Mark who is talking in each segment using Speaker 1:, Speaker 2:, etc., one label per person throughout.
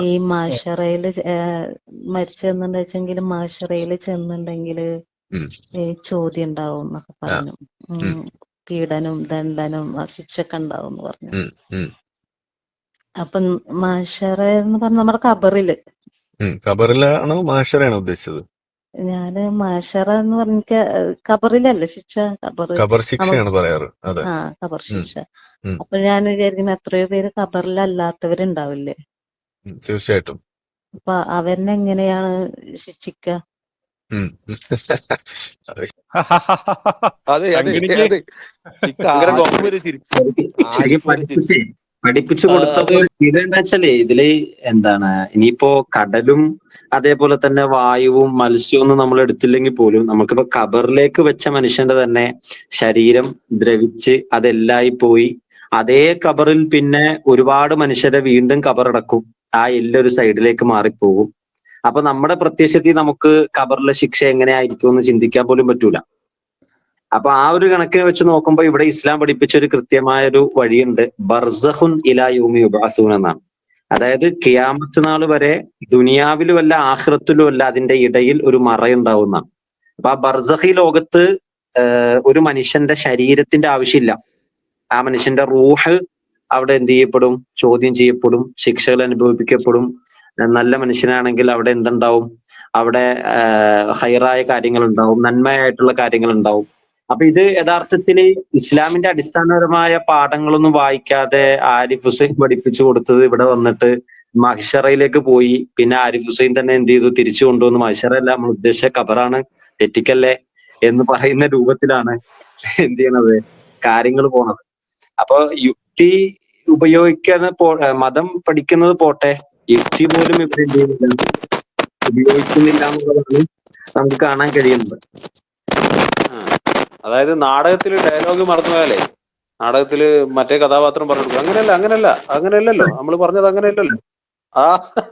Speaker 1: ഈ മാഷറയിൽ മരിച്ചെന്നുണ്ട് വെച്ചെങ്കിൽ
Speaker 2: മാഷറയിൽ.
Speaker 1: ഈ ചോദ്യം ഉണ്ടാവും എന്നൊക്കെ പറഞ്ഞു.
Speaker 2: ഉം.
Speaker 1: ദണ്ഡനും ശിക്ഷയൊക്കെ ഉണ്ടാവും എന്ന് പറഞ്ഞു അപ്പൊ മാഷറ എന്ന് പറഞ്ഞ നമ്മുടെ
Speaker 2: ഖബറിൽ. കബറിലാണ് മാഷറയാണ് ഉദ്ദേശിച്ചത്.
Speaker 1: ഞാൻ മാഷറ എന്ന് പറഞ്ഞ ഖബറിലല്ല ശിക്ഷ? ഖബർ
Speaker 2: ഖബർ ശിക്ഷയാണ് പറയാറ്.
Speaker 1: ആ ഖബർ ശിക്ഷ. അപ്പൊ ഞാൻ വിചാരിക്കുന്ന എത്രയോ പേര് ഖബറിലല്ലാത്തവരുണ്ടാവില്ലേ?
Speaker 2: തീർച്ചയായിട്ടും.
Speaker 1: അപ്പൊ അവരെങ്ങനെയാണ് ശിക്ഷിക്ക?
Speaker 2: ഉം.
Speaker 3: അതെ അതെ
Speaker 4: പഠിപ്പിച്ച് കൊടുത്തപ്പോ ഇതെന്താ വെച്ചാൽ ഇതിൽ എന്താണ് ഇനിയിപ്പോ കടലും അതേപോലെ തന്നെ വായുവും മത്സ്യവും ഒന്നും നമ്മൾ എടുത്തില്ലെങ്കിൽ പോലും നമുക്കിപ്പോ കബറിലേക്ക് വെച്ച മനുഷ്യന്റെ തന്നെ ശരീരം ദ്രവിച്ച് അതെല്ലായി പോയി. അതേ കബറിൽ പിന്നെ ഒരുപാട് മനുഷ്യരെ വീണ്ടും ഖബറടക്കും. ആ എല്ലൊരു സൈഡിലേക്ക് മാറിപ്പോകും. അപ്പൊ നമ്മുടെ പ്രത്യക്ഷത്തിൽ നമുക്ക് കബറിലെ ശിക്ഷ എങ്ങനെയായിരിക്കും എന്ന് ചിന്തിക്കാൻ പോലും പറ്റൂല. അപ്പൊ ആ ഒരു കണക്കിന് വെച്ച് നോക്കുമ്പോൾ ഇവിടെ ഇസ്ലാം പഠിപ്പിച്ച ഒരു കൃത്യമായ ഒരു വഴിയുണ്ട്. ബർസഹുൻ ഇലാ യൂമി ഉപാസൂൻ എന്നാണ്. അതായത് കിയാമത്ത് നാൾ വരെ ദുനിയാവിലും അല്ല ആഹ്റത്തിലും അല്ല അതിന്റെ ഇടയിൽ ഒരു മറയുണ്ടാവുന്നതാണ് അപ്പൊ ആ ബർസഹി ലോകത്ത് ഒരു മനുഷ്യന്റെ ശരീരത്തിന്റെ ആവശ്യമില്ല. ആ മനുഷ്യന്റെ റൂഹ് അവിടെ എന്ത് ചെയ്യപ്പെടും? ചോദ്യം ചെയ്യപ്പെടും ശിക്ഷകൾ അനുഭവിപ്പിക്കപ്പെടും. നല്ല മനുഷ്യനാണെങ്കിൽ അവിടെ എന്തുണ്ടാവും? അവിടെ ഹൈറായ കാര്യങ്ങൾ ഉണ്ടാവും നന്മയായിട്ടുള്ള കാര്യങ്ങൾ ഉണ്ടാവും അപ്പൊ ഇത് യഥാർത്ഥത്തിൽ ഇസ്ലാമിന്റെ അടിസ്ഥാനപരമായ പാഠങ്ങളൊന്നും വായിക്കാതെ ആരിഫ് ഹുസൈൻ പഠിപ്പിച്ചു കൊടുത്തത് ഇവിടെ വന്നിട്ട് മഹിഷറയിലേക്ക് പോയി. പിന്നെ ആരിഫ് ഹുസൈൻ തന്നെ എന്ത് ചെയ്തു? തിരിച്ചു കൊണ്ടുവന്നു. മഹിഷറല്ല നമ്മൾ ഉദ്ദേശിച്ച ഖബറാണ് തെറ്റിക്കല്ലേ എന്ന് പറയുന്ന രൂപത്തിലാണ് എന്ത് ചെയ്യണത്? കാര്യങ്ങൾ പോണത്. അപ്പൊ യുക്തി ഉപയോഗിക്കുന്ന പോ മതം പഠിക്കുന്നത് പോട്ടെ. യുക്തി പോലും ഇവർ എന്ത് ചെയ്യുന്നില്ല. ഉപയോഗിക്കുന്നില്ല എന്നുള്ളതാണ് നമുക്ക് കാണാൻ കഴിയുന്നത്.
Speaker 5: അതായത് നാടകത്തിൽ ഡയലോഗ് മറന്നു പോയാലേ നാടകത്തിൽ മറ്റേ കഥാപാത്രം പറഞ്ഞു കൊടുക്കും. അങ്ങനെയല്ല അങ്ങനെയല്ല അങ്ങനെയല്ലല്ലോ. നമ്മൾ പറഞ്ഞത് അങ്ങനെയല്ലല്ലോ. ആ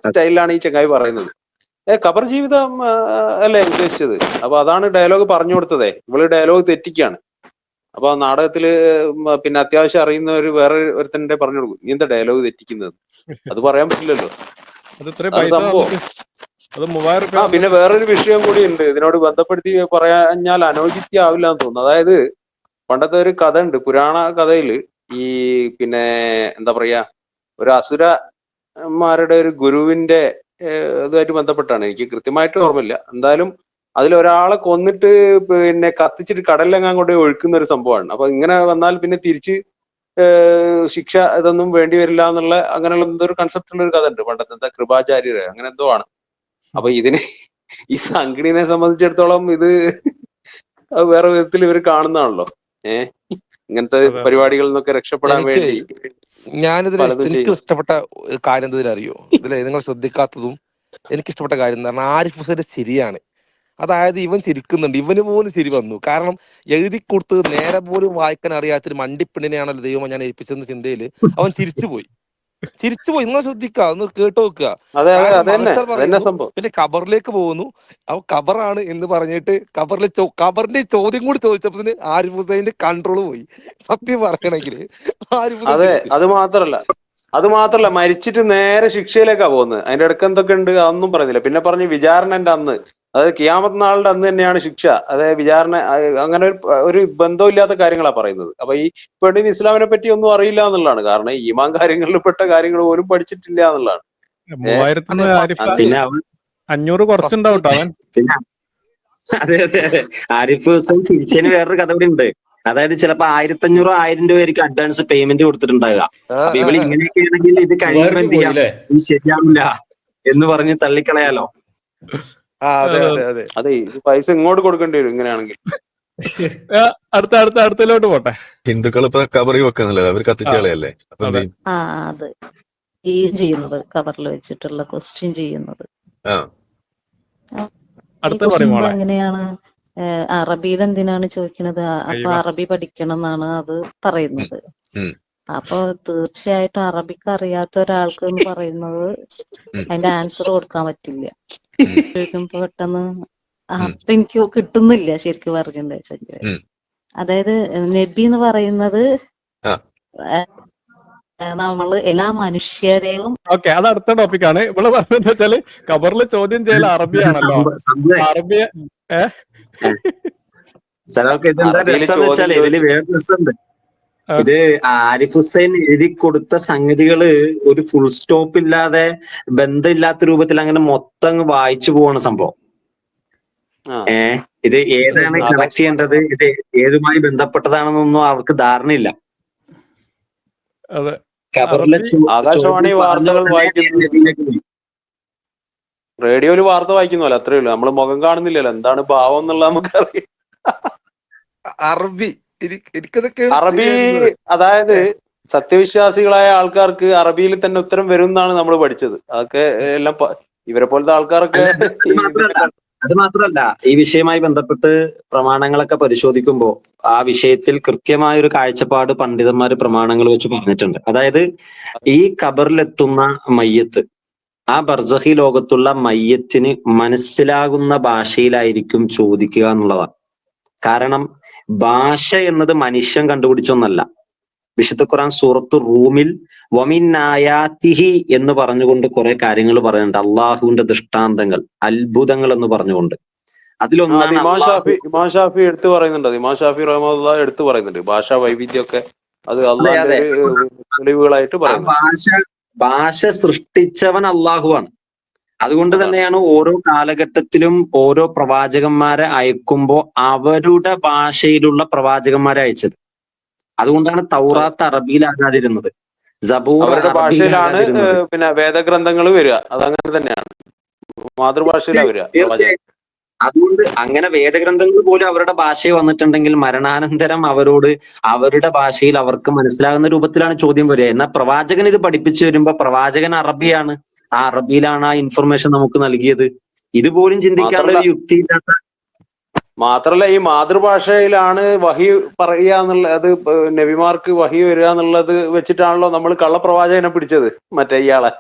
Speaker 5: സ്റ്റൈലിലാണ് ഈ ചങ്ങായി പറയുന്നത്. ഏ ഖബർ ജീവിതം അല്ലേ ഉദ്ദേശിച്ചത്? അപ്പൊ അതാണ് ഡയലോഗ് പറഞ്ഞു കൊടുത്തതേ. ഇവൾ ഡയലോഗ് തെറ്റിക്കാണ്. അപ്പൊ ആ നാടകത്തിൽ പിന്നെ അത്യാവശ്യം അറിയുന്ന ഒരു വേറെ ഒരുത്തന്റെ പറഞ്ഞു കൊടുക്കും നീ എന്താ ഡയലോഗ് തെറ്റിക്കുന്നത്? അത് പറയാൻ പറ്റില്ലല്ലോ. സംഭവം. ആ പിന്നെ വേറൊരു വിഷയം കൂടി ഉണ്ട്. ഇതിനോട് ബന്ധപ്പെടുത്തി പറയാഞ്ഞാൽ അനൗചിത്യാവില്ല എന്ന് തോന്നുന്നു. അതായത് പണ്ടത്തെ ഒരു കഥ ഉണ്ട്. പുരാണ കഥയിൽ ഈ പിന്നെ എന്താ പറയാ ഒരു അസുരന്മാരുടെ ഒരു ഗുരുവിന്റെ ഇതുമായിട്ട് ബന്ധപ്പെട്ടാണ്. എനിക്ക് കൃത്യമായിട്ട് ഓർമ്മയില്ല. എന്തായാലും അതിൽ ഒരാളെ കൊന്നിട്ട് പിന്നെ കത്തിച്ചിട്ട് കടലിലെങ്ങാൻ കൊണ്ട് ഒഴുക്കുന്ന ഒരു സംഭവമാണ്. അപ്പൊ ഇങ്ങനെ വന്നാൽ പിന്നെ തിരിച്ച് ശിക്ഷ ഇതൊന്നും വേണ്ടി വരില്ല എന്നുള്ള അങ്ങനെയുള്ള എന്തോ ഒരു കൺസെപ്റ്റ് ഉള്ള ഒരു കഥ ഉണ്ട് പണ്ടത്തെ എന്താ കൃപാചാര്യര് അങ്ങനെ എന്തോ ആണ്. അപ്പൊ ഇതിനെ ഈ സംഘടനയെ സംബന്ധിച്ചിടത്തോളം ഇത് വേറെ വിധത്തിൽ ഇവർ കാണുന്നതാണല്ലോ. ഏഹ് ഇങ്ങനത്തെ. പരിപാടികളിൽ നിന്നൊക്കെ രക്ഷപ്പെടാൻ വേണ്ടി
Speaker 3: ഞാനിതിൽ എനിക്ക് ഇഷ്ടപ്പെട്ട കാര്യം എന്തെങ്കിലും അറിയോ ഇതിലെ നിങ്ങൾ ശ്രദ്ധിക്കാത്തതും എനിക്ക് ഇഷ്ടപ്പെട്ട കാര്യം എന്ന് പറഞ്ഞാൽ ആരിഫ് ഹുസൈൻ ശരിയാണ്. അതായത് ഇവൻ ചിരിക്കുന്നുണ്ട്. ഇവന് പോലും ചിരി വന്നു. കാരണം എഴുതി കൊടുത്തത് നേരെ പോലും വായിക്കാൻ അറിയാത്തൊരു മണ്ടിപ്പിണ്ണിനെയാണല്ലോ ദൈവം ഞാൻ ഏൽപ്പിച്ചെന്ന ചിന്തയിൽ അവൻ ചിരിച്ചുപോയി. ചിരിച്ചുപോയി. നിങ്ങൾ ശ്രദ്ധിക്കുക. ഒന്ന് കേട്ടു നോക്കുക. പിന്നെ ഖബറിലേക്ക് പോകുന്നു. അവ ഖബറാണ് എന്ന് പറഞ്ഞിട്ട് ഖബറിലെ കബറിന്റെ ഖബറിന്റെ ചോദ്യം കൂടി ചോദിച്ചപ്പോ ആരിഫ് ഹുസൈന്റെ കൺട്രോൾ പോയി. സത്യം പറയണെങ്കിൽ ആരിഫ്
Speaker 5: അത് മാത്രല്ല. അത് മാത്രല്ല മരിച്ചിട്ട് നേരെ ശിക്ഷയിലേക്കാ പോകുന്നത്. അതിന്റെ ഇടയ്ക്ക് എന്തൊക്കെ ഉണ്ട് അതൊന്നും പറഞ്ഞില്ല പിന്നെ പറഞ്ഞു വിചാരണന്റെ അന്ന് അതായത് കിയാമത്ത് നാളിന്റെ അന്ന് തന്നെയാണ് ശിക്ഷ. അതായത് വിചാരണ അങ്ങനെ ഒരു ഒരു ബന്ധമില്ലാത്ത കാര്യങ്ങളാണ് പറയുന്നത്. അപ്പൊ ഈ പെണ്ണിന് ഇസ്ലാമിനെ പറ്റി ഒന്നും അറിയില്ല എന്നുള്ളതാണ്. കാരണം ഈ ഈമാൻ കാര്യങ്ങളിൽ പെട്ട കാര്യങ്ങൾ പോലും പഠിച്ചിട്ടില്ല എന്നുള്ളതാണ്.
Speaker 6: ആരിഫ്
Speaker 4: പിന്നെ അവൻ
Speaker 6: അഞ്ഞൂറ് കുറച്ചുണ്ടാവും അവൻ.
Speaker 4: അതെ അതെ അതെ. ആരിഫ് ഹുസൈൻ ചിരിച്ചതിന് വേറൊരു കഥ കൂടി ഉണ്ട്. അതായത് ചിലപ്പോ ആയിരത്തി അഞ്ഞൂറ് ആയിരം രൂപ ആയിരിക്കും അഡ്വാൻസ് പേയ്മെന്റ്
Speaker 3: കൊടുത്തിട്ടുണ്ടാകുക
Speaker 4: അപ്പൊ
Speaker 3: ഇവൾ.
Speaker 4: ഇങ്ങനെയൊക്കെ ആണെങ്കിൽ ഇത് കഴിയുമ്പോ എന്ത് ചെയ്യാം? ഇത് ശരിയാവില്ല എന്ന് പറഞ്ഞ് തള്ളിക്കളയാലോ.
Speaker 3: അതെ
Speaker 5: പൈസ ഇങ്ങോട്ട് കൊടുക്കേണ്ടി വരും ഇങ്ങനെയാണെങ്കിൽ.
Speaker 6: അടുത്ത അടുത്ത അടുത്തിലോട്ട് പോട്ടെ.
Speaker 2: ഹിന്ദുക്കൾ ഇപ്പൊ കബറി വെക്കുന്നില്ല അവർ കത്തിച്ചാളയല്ലേ
Speaker 6: ആ. അതെ.
Speaker 1: ആ അത്. ഈ ചെയ്യുന്നത് കവറിൽ വെച്ചിട്ടുള്ള ക്വസ്റ്റ്യൻ ചെയ്യുന്നത്. എങ്ങനെയാണ്? അറബിയിൽ എന്തിനാണ് ചോദിക്കുന്നത് അപ്പൊ അറബി പഠിക്കണം എന്നാണ് അത് പറയുന്നത്. അപ്പൊ തീർച്ചയായിട്ടും അറബിക്ക് അറിയാത്ത ഒരാൾക്ക് എന്ന് പറയുന്നത് അതിന്റെ ആൻസർ കൊടുക്കാൻ പറ്റില്ല. ചോദിക്കുമ്പോ പെട്ടെന്ന് ആ, അപ്പൊ എനിക്ക് കിട്ടുന്നില്ല ശരിക്കും
Speaker 2: വെച്ചാൽ
Speaker 1: അതായത് നബി എന്ന് പറയുന്നത് നമ്മൾ എല്ലാ മനുഷ്യരെയും
Speaker 6: ഓക്കെ അത് അടുത്ത ടോപ്പിക്കാണ് ഇവിടെ പറഞ്ഞെന്ന് വെച്ചാൽ കബറിൽ ചോദ്യം ചെയ്യൽ അറബിയാണല്ലോ. അറബി
Speaker 5: ഏഹ്
Speaker 4: ഇതിൽ വേറെ രസമുണ്ട്. ഇത് ആരിഫ് ഹുസൈൻ എഴുതി കൊടുത്ത സംഗതികൾ ഒരു ഫുൾ സ്റ്റോപ്പ് ഇല്ലാതെ ബന്ധമില്ലാത്ത രൂപത്തിൽ അങ്ങനെ മൊത്തം അങ്ങ് വായിച്ചു പോവാണ് സംഭവം. ഏ ഇത് ഏതാണ് കണക്ട് ചെയ്യേണ്ടത്? ഇത് ഏതുമായി ബന്ധപ്പെട്ടതാണെന്നൊന്നും അവർക്ക് ധാരണയില്ല.
Speaker 6: അതെ.
Speaker 4: ഖബറിലെ.
Speaker 5: റേഡിയോയിൽ വാർത്ത വായിക്കുന്നല്ലോ അത്രേ ഉള്ളൂ. നമ്മൾ മുഖം കാണുന്നില്ലല്ലോ. എന്താണ് ഭാവം എന്നുള്ളത് നമുക്കറിയാം
Speaker 3: അറബി. എനിക്കതൊക്കെ
Speaker 5: അറബി അതായത് സത്യവിശ്വാസികളായ ആൾക്കാർക്ക് അറബിയിൽ തന്നെ ഉത്തരം വരും എന്നാണ് നമ്മൾ പഠിച്ചത്. അതൊക്കെ എല്ലാം ഇവരെ പോലത്തെ ആൾക്കാരൊക്കെ
Speaker 4: അത് മാത്രല്ല മാത്രമല്ല ഈ വിഷയവുമായി ബന്ധപ്പെട്ട് പ്രമാണങ്ങളൊക്കെ പരിശോധിക്കുമ്പോൾ ആ വിഷയത്തിൽ കൃത്യമായ ഒരു കാഴ്ചപ്പാട് പണ്ഡിതന്മാർ പ്രമാണങ്ങൾ വെച്ച് പറഞ്ഞിട്ടുണ്ട്. അതായത് ഈ ഖബറിലെത്തുന്ന മയ്യത്ത് ആ ബർസഹി ലോകത്തുള്ള മയ്യത്തിന് മനസ്സിലാകുന്ന ഭാഷയിലായിരിക്കും ചോദിക്കുക എന്നുള്ളതാണ്. കാരണം ഭാഷ എന്നത് മനുഷ്യൻ കണ്ടുപിടിച്ചൊന്നല്ല വിശുദ്ധ ഖുറാൻ സൂറത്ത് റൂമിൽ വമിന്നായാത്തിഹി എന്ന് പറഞ്ഞുകൊണ്ട് കുറെ കാര്യങ്ങൾ പറയുന്നുണ്ട്. അള്ളാഹുവിന്റെ ദൃഷ്ടാന്തങ്ങൾ അത്ഭുതങ്ങൾ എന്ന് പറഞ്ഞുകൊണ്ട്. അതിലൊന്നാണ്
Speaker 5: ഇമാം ഷാഫി ഇമാം ഷാഫി എടുത്തു പറയുന്നുണ്ട്. ഇമാം ഷാഫി റഹ്മുല്ല എടുത്തു പറയുന്നുണ്ട്. ഭാഷാ വൈവിധ്യമൊക്കെ അത്
Speaker 4: അതെ.
Speaker 5: തെളിവുകളായിട്ട് പറയുന്നു
Speaker 4: ഭാഷ ഭാഷ സൃഷ്ടിച്ചവൻ അള്ളാഹുവാണ്. അതുകൊണ്ട് തന്നെയാണ് ഓരോ കാലഘട്ടത്തിലും ഓരോ പ്രവാചകന്മാരെ അയക്കുമ്പോൾ അവരുടെ ഭാഷയിലുള്ള പ്രവാചകന്മാരെ അയച്ചത്. അതുകൊണ്ടാണ് തൗറാത്ത് അറബിയിലാകാതിരുന്നത്.
Speaker 5: അവരുടെ ഭാഷയിലാണ് പിന്നെ വേദഗ്രന്ഥങ്ങൾ വരിക. അതങ്ങനെ തന്നെയാണ്. മാതൃഭാഷയിലാണ് വരിക
Speaker 4: അതുകൊണ്ട് അങ്ങനെ വേദഗ്രന്ഥങ്ങൾ പോലും അവരുടെ ഭാഷയിൽ വന്നിട്ടുണ്ടെങ്കിൽ മരണാനന്തരം അവരോട് അവരുടെ ഭാഷയിൽ അവർക്ക് മനസ്സിലാകുന്ന രൂപത്തിലാണ് ചോദ്യം വരിക. എന്നാൽ പ്രവാചകൻ ഇത് പഠിപ്പിച്ചു വരുമ്പോ പ്രവാചകൻ അറബിയാണ്. ആ അറബിയിലാണ് ആ ഇൻഫർമേഷൻ നമുക്ക് നൽകിയത്. ഇതുപോലും ചിന്തിക്കാനുള്ള ഒരു യുക്തി ഇല്ലാത്ത
Speaker 5: മാത്രല്ല ഈ മാതൃഭാഷയിലാണ് വഹി പറയുക എന്നുള്ള അത് നബിമാർക്ക് വഹി വരിക എന്നുള്ളത് വെച്ചിട്ടാണല്ലോ നമ്മൾ കള്ളപ്രവാചകനെ പിടിച്ചത്. മറ്റേ ഇയാളെ.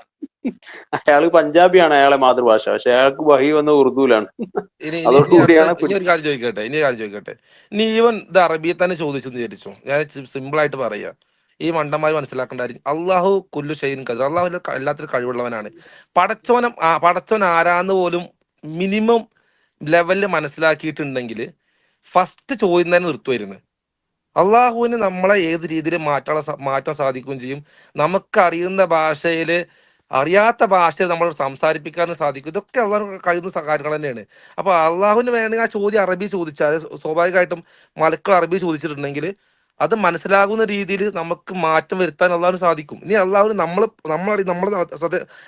Speaker 5: അയാൾ പഞ്ചാബിയാണ് അയാളെ മാതൃഭാഷ. പക്ഷെ അയാൾക്ക് വഹി വന്ന ഉറുദുവിലാണ്. അതോടുകൂടിയാണ്
Speaker 3: ഒരു കാര്യം ചോദിക്കട്ടെ ഇനി ഒരു കാര്യം ചോദിക്കട്ടെ. നീ ഈവൻ ഇത് അറബിയെ തന്നെ ചോദിച്ചു വിചാരിച്ചു? ഞാൻ സിമ്പിൾ ആയിട്ട് പറയാം. ഈ മണ്ടന്മാർ മനസ്സിലാക്കേണ്ട അള്ളാഹു കുല്ലു ഷെയ്ൻ കദർ അള്ളാഹു എല്ലാത്തിലും കഴിവുള്ളവനാണ്. പടച്ചോനം ആ പടച്ചോൻ ആരാന്ന് പോലും മിനിമം ലെവലിൽ മനസ്സിലാക്കിയിട്ടുണ്ടെങ്കിൽ ഫസ്റ്റ് ചോദ്യം തന്നെ നിർത്തുമായിരുന്നു അള്ളാഹുവിന് നമ്മളെ ഏത് രീതിയിൽ മാറ്റാൻ മാറ്റാൻ സാധിക്കുകയും ചെയ്യും. നമുക്കറിയുന്ന ഭാഷയിൽ അറിയാത്ത ഭാഷയിൽ നമ്മൾ സംസാരിപ്പിക്കാനും സാധിക്കും. ഇതൊക്കെ അള്ളാഹു കഴിയുന്ന കാര്യങ്ങൾ തന്നെയാണ്. അപ്പൊ അള്ളാഹുവിന് വേണമെങ്കിൽ ആ ചോദ്യം അറബി ചോദിച്ചാൽ സ്വാഭാവികമായിട്ടും മലക്കൾ അറബി ചോദിച്ചിട്ടുണ്ടെങ്കിൽ അത് മനസ്സിലാകുന്ന രീതിയിൽ നമുക്ക് മാറ്റം വരുത്താൻ എല്ലാവരും സാധിക്കും. ഇനി എല്ലാവരും നമ്മൾ നമ്മൾ നമ്മൾ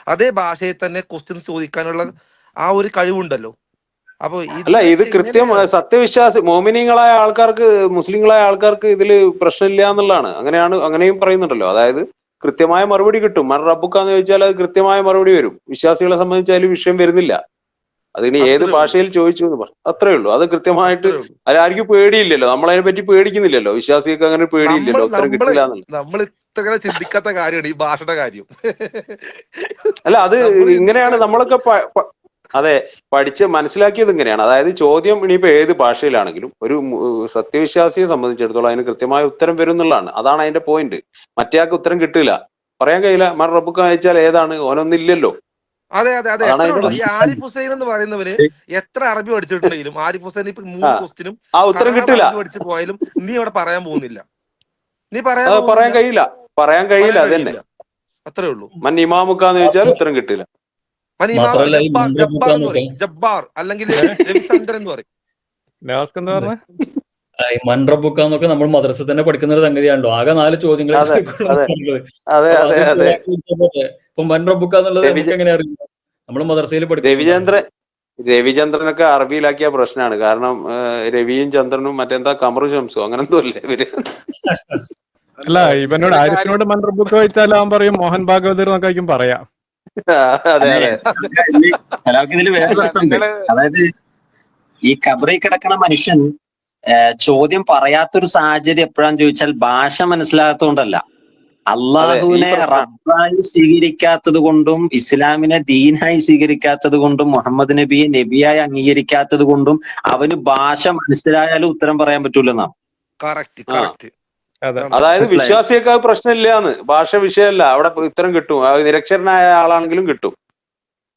Speaker 3: അതേ ഭാഷയിൽ തന്നെ ക്വസ്റ്റ്യൻസ് ചോദിക്കാനുള്ള ആ ഒരു കഴിവുണ്ടല്ലോ. അപ്പൊ
Speaker 5: അല്ല ഇത് കൃത്യം? സത്യവിശ്വാസി മോമിനിങ്ങളായ ആൾക്കാർക്ക് മുസ്ലിങ്ങളായ ആൾക്കാർക്ക് ഇതിൽ പ്രശ്നമില്ല എന്നുള്ളതാണ്. അങ്ങനെയാണ് അങ്ങനെയും പറയുന്നുണ്ടല്ലോ. അതായത് കൃത്യമായ മറുപടി കിട്ടും. മൻ റബ്ബുക്കാന്ന് ചോദിച്ചാൽ അത് കൃത്യമായ മറുപടി വരും. വിശ്വാസികളെ സംബന്ധിച്ചാലും വിഷയം വരുന്നില്ല. അതിന് ഏത്. ഭാഷയിൽ ചോദിച്ചു എന്ന് പറഞ്ഞു അത്രേ ഉള്ളൂ. അത് കൃത്യമായിട്ട്
Speaker 3: അല്ല ആർക്കും
Speaker 5: അതിലാർക്കും പേടിയില്ലല്ലോ നമ്മളതിനെ പറ്റി പേടിക്കുന്നില്ലല്ലോ. വിശ്വാസികൾക്ക് അങ്ങനെ പേടിയില്ലല്ലോ. ഉത്തരം കിട്ടില്ല
Speaker 3: നമ്മൾ ഇത്ര ചിന്തിക്കാത്ത കാര്യമാണ് ഈ ഭാഷയുടെ കാര്യം.
Speaker 5: അല്ല അത് ഇങ്ങനെയാണ് നമ്മളൊക്കെ അതെ പഠിച്ച് മനസ്സിലാക്കിയത് ഇങ്ങനെയാണ്. അതായത് ചോദ്യം ഇനിയിപ്പോ ഏത് ഭാഷയിലാണെങ്കിലും ഒരു സത്യവിശ്വാസിയെ സംബന്ധിച്ചിടത്തോളം അതിന് കൃത്യമായ ഉത്തരം വരും എന്നുള്ളതാണ്. അതാണ് അതിന്റെ പോയിന്റ്. മറ്റേയാൾക്ക് ഉത്തരം കിട്ടില്ല. പറയാൻ കഴിയില്ല. മറ റബ്ബുക്ക് അയച്ചാൽ ഏതാണ്? ഓനൊന്നില്ലല്ലോ.
Speaker 3: അതെ അതെ അതെ. ഉള്ളൂ. ഈ ആരിഫ് ഹുസൈൻ എന്ന് പറയുന്നവര് എത്ര അറബി പഠിച്ചിട്ടുണ്ടെങ്കിലും ആരിഫ് ഹുസൈൻ ഇപ്പൊ മൂന്ന്. ക്വസ്റ്റിനും
Speaker 5: ഉത്തരം കിട്ടില്ല
Speaker 3: പഠിച്ചു പോയാലും നീ ഇവിടെ പറയാൻ പോകുന്നില്ല. നീ പറയാൻ
Speaker 5: പറയാൻ കഴിയില്ല. പറയാൻ കഴിയില്ല
Speaker 3: അതന്നെ
Speaker 5: അത്
Speaker 3: അത്രേ ഉള്ളൂ.
Speaker 5: മൻ ഇമാമുക്കാന്ന് ചോദിച്ചാൽ ഉത്തരം കിട്ടില്ല
Speaker 3: മൻ ഇമാം ജബ്ബാർ അല്ലെങ്കിൽ രവിചന്ദ്രൻ എന്ന് പറയും.
Speaker 6: നവാസ്ക് എന്താ പറഞ്ഞ
Speaker 7: നമ്മൾ മദ്രസ തന്നെ പഠിക്കുന്ന ഒരു സംഗതിയാണല്ലോ. ആകെ നാല് ചോദ്യങ്ങൾ
Speaker 5: അതെ, അതെ. അതെ അതെ അതെ.
Speaker 7: ഇപ്പൊ മൺറബുക്കാന്നുള്ളത്
Speaker 5: രവിച-
Speaker 7: നമുക്ക് എങ്ങനെ അറിയാം? നമ്മൾ മദ്രസയിൽ
Speaker 5: രവിചന്ദ്രൻ രവിചന്ദ്രനൊക്കെ അറബിയിലാക്കിയ പ്രശ്നമാണ് കാരണം രവിയും ചന്ദ്രനും മറ്റെന്താ കമറു ശംസോ അങ്ങനെ എന്തോ അല്ലേ ഇവർ.
Speaker 6: അല്ല ഇവനോട് ആരിഫിനോട് മൺറബുക്ക ബുക്ക് ചോദിച്ചാൽ അവൻ പറയും മോഹൻ ഭാഗവതർ എന്നൊക്കെ പറയാം.
Speaker 4: അതായത് ഈ കബറി കിടക്കണ മനുഷ്യൻ ചോദ്യം പറയാത്തൊരു സാഹചര്യം എപ്പോഴാന്ന് ചോദിച്ചാൽ ഭാഷ മനസ്സിലാകാത്തതുകൊണ്ടല്ല അള്ളാഹുവിനെ റബ്ബായി സ്വീകരിക്കാത്തത് കൊണ്ടും ഇസ്ലാമിനെ ദീനായി സ്വീകരിക്കാത്തത് കൊണ്ടും മുഹമ്മദ് നബിയെ നബിയായി അംഗീകരിക്കാത്തത് കൊണ്ടും അവന് ഭാഷ മനസ്സിലായാലും ഉത്തരം പറയാൻ പറ്റൂലെന്നാ.
Speaker 5: അതായത്? വിശ്വാസിയൊക്കെ അത് പ്രശ്നമില്ലാന്ന്. ഭാഷ വിഷയമല്ല. അവിടെ ഉത്തരം കിട്ടും. ആ നിരക്ഷരനായ ആളാണെങ്കിലും കിട്ടും.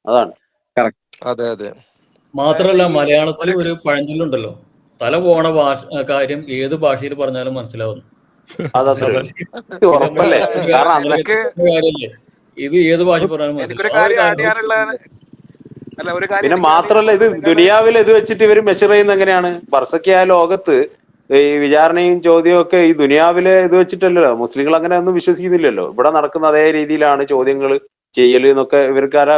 Speaker 5: അതാണ്.
Speaker 3: അതെ അതെ.
Speaker 7: മാത്രല്ല മലയാളത്തിൽ ഒരു പഴഞ്ചൊല്ലുണ്ടല്ലോ. തല പോണ ഭാഷ കാര്യം ഏത് ഭാഷയിൽ പറഞ്ഞാലും മനസ്സിലാവുന്നു.
Speaker 5: ഇത്
Speaker 7: ഏത് ഭാഷ പറഞ്ഞാലും ആ
Speaker 5: പിന്നെ മാത്രല്ല ഇത് ദുനിയാവിൽ ഇത് വെച്ചിട്ട് ഇവർ മെഷർ ചെയ്യുന്ന എങ്ങനെയാണ്? ബർസക്കിയ ലോകത്ത് ഈ വിചാരണയും ചോദ്യവും ഒക്കെ ഈ ദുനിയാവിൽ ഇത് വെച്ചിട്ടല്ലല്ലോ. മുസ്ലിങ്ങൾ അങ്ങനെ ഒന്നും വിശ്വസിക്കുന്നില്ലല്ലോ. ഇവിടെ നടക്കുന്ന അതേ രീതിയിലാണ് ചോദ്യങ്ങൾ ചെയ്യൽ എന്നൊക്കെ ഇവർക്കാരാ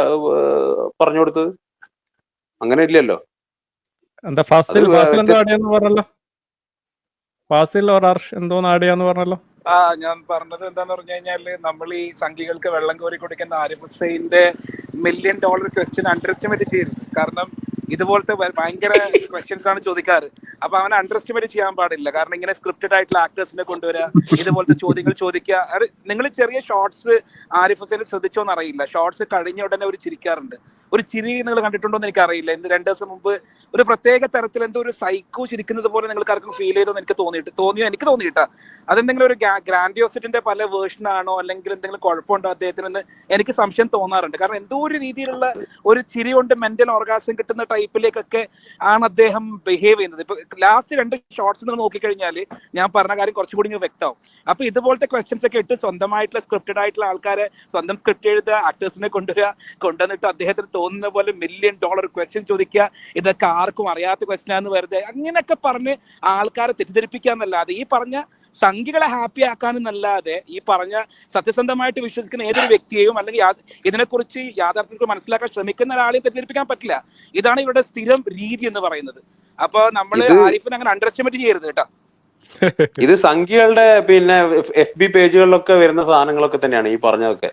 Speaker 5: പറഞ്ഞു കൊടുത്തത് അങ്ങനെ ഇല്ലല്ലോ.
Speaker 6: എന്താ ഫാസിൽ
Speaker 5: അത്
Speaker 6: ഫാസിൽ എന്തോ ആടിയാന്ന് പറഞ്ഞല്ലോ? ഫാസിൽ ഓർ അർഷ് എന്തോ ആടിയാന്ന് പറഞ്ഞല്ലോ?
Speaker 8: ആ ഞാൻ പറഞ്ഞത് എന്താന്ന് പറഞ്ഞു കഴിഞ്ഞാൽ നമ്മൾ ഈ സംഘികൾക്ക് വെള്ളം കോരി കൊടുക്കുന്ന ആരിഫ് ഹുസൈന്റെ million dollar question underestimate ചെയ്യരുത്. കാരണം ഇതുപോലത്തെ ഭയങ്കര ക്വസ്റ്റ്യൻസ് ആണ് ചോദിക്കാറ്. അപ്പൊ അവനെ അണ്ടർ എസ്റ്റിമേറ്റ് ചെയ്യാൻ പാടില്ല. കാരണം ഇങ്ങനെ സ്ക്രിപ്റ്റഡ് ആയിട്ടുള്ള ആക്ടേഴ്സിനെ കൊണ്ടുവരാ ഇതുപോലത്തെ ചോദ്യങ്ങൾ ചോദിക്കുക നിങ്ങൾ ചെറിയ ഷോർട്സ് ആരിഫ് ഹുസൈൻ ശ്രദ്ധിച്ചോന്ന് അറിയില്ല. ഷോർട്സ് കഴിഞ്ഞ ഉടനെ ഒരു ചിരിക്കാറുണ്ട്. ഒരു ചിരി നിങ്ങൾ കണ്ടിട്ടുണ്ടോ എന്ന് എനിക്ക് അറിയില്ല ഇന്ന് രണ്ടു ദിവസം മുമ്പ് ഒരു പ്രത്യേക തരത്തിൽ എന്തോ ഒരു സൈക്കോ ചിരിക്കുന്നത് പോലെ നിങ്ങൾക്ക് ആർക്കും ഫീൽ ചെയ്തോ എനിക്ക് തോന്നിയിട്ട് തോന്നിയോ? എനിക്ക് തോന്നിയിട്ടാ. അതെന്തെങ്കിലും ഒരു ഗ്രാൻഡിയോസിറ്റിന്റെ പല വേർഷൻ ആണോ അല്ലെങ്കിൽ എന്തെങ്കിലും കുഴപ്പമുണ്ടോ അദ്ദേഹത്തിന് എന്ന് എനിക്ക് സംശയം തോന്നാറുണ്ട്. കാരണം എന്തോ ഒരു രീതിയിലുള്ള ഒരു ചിരി കൊണ്ട് മെന്റൽ ഓർഗാസം കിട്ടുന്ന ടൈപ്പിലേക്കൊക്കെ ആണ് അദ്ദേഹം ബിഹേവ് ചെയ്യുന്നത്. ഇപ്പൊ ലാസ്റ്റ് രണ്ട് ഷോർട്സ് നിങ്ങൾ നോക്കിക്കഴിഞ്ഞാൽ ഞാൻ പറഞ്ഞ കാര്യം കുറച്ചും കൂടി വ്യക്തമാവും. അപ്പൊ ഇതുപോലത്തെ ക്വസ്റ്റ്യൻസ് ഒക്കെ ഇട്ട് സ്വന്തമായിട്ടുള്ള സ്ക്രിപ്റ്റഡ് ആയിട്ടുള്ള ആൾക്കാരെ സ്വന്തം സ്ക്രിപ്റ്റ് എഴുതുക ആക്ടേഴ്സിനെ കൊണ്ടുവരിക കൊണ്ടുവന്നിട്ട് അദ്ദേഹത്തിന് തോന്നുന്ന പോലെ മില്യൺ ഡോളർ ക്വസ്റ്റ്യൻ ചോദിക്കുക ഇതൊക്കെ ആർക്കും അറിയാത്ത ക്വസ്റ്റ്യൻ ആണെന്ന് വെറുതെ അങ്ങനെയൊക്കെ പറഞ്ഞ് ആൾക്കാരെ തെറ്റിദ്ധരിപ്പിക്കാന്നല്ലാതെ ഈ പറഞ്ഞ സംഖ്യകളെ ഹാപ്പി ആക്കാനെന്നല്ലാതെ ഈ പറഞ്ഞ സത്യസന്ധമായിട്ട് വിശ്വസിക്കുന്ന ഏതൊരു വ്യക്തിയെയും അല്ലെങ്കിൽ ഇതിനെക്കുറിച്ച് യാഥാർത്ഥ്യത്തിൽ മനസ്സിലാക്കാൻ ശ്രമിക്കുന്ന ഒരാളെയും തെറ്റിദ്ധരിപ്പിക്കാൻ പറ്റില്ല. ഇതാണ് ഇവരുടെ സ്ഥിരം രീതി എന്ന് പറയുന്നത്. അപ്പൊ നമ്മൾ ആരിഫിനെ അങ്ങനെ അണ്ടർ എസ്റ്റിമേറ്റ് ചെയ്യരുത് കേട്ടോ.
Speaker 5: ഇത് സംഖ്യകളുടെ പിന്നെ എഫ് ബി പേജുകളിലൊക്കെ വരുന്ന സാധനങ്ങളൊക്കെ തന്നെയാണ് ഈ പറഞ്ഞതൊക്കെ.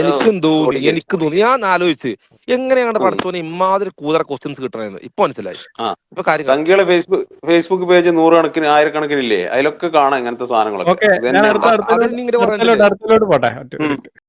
Speaker 3: എനിക്കും തോന്നി. എനിക്ക് തോന്നി. ഞാൻ ആലോചിച്ച് എങ്ങനെയാണ്. പഠിച്ചോനെ ഇമാതിരി കൂതറ ക്വസ്റ്റ്യൻസ് കിട്ടണെന്ന്? ഇപ്പൊ മനസ്സിലായി.
Speaker 5: ആ.
Speaker 3: ഇപ്പൊ കാര്യം
Speaker 5: ഫേസ്ബുക്ക് ഫേസ്ബുക്ക് പേജ് നൂറുകണക്കിന് ആയിരക്കണക്കിനില്ലേ? അതിലൊക്കെ കാണാം ഇങ്ങനത്തെ സാധനങ്ങളൊക്കെ.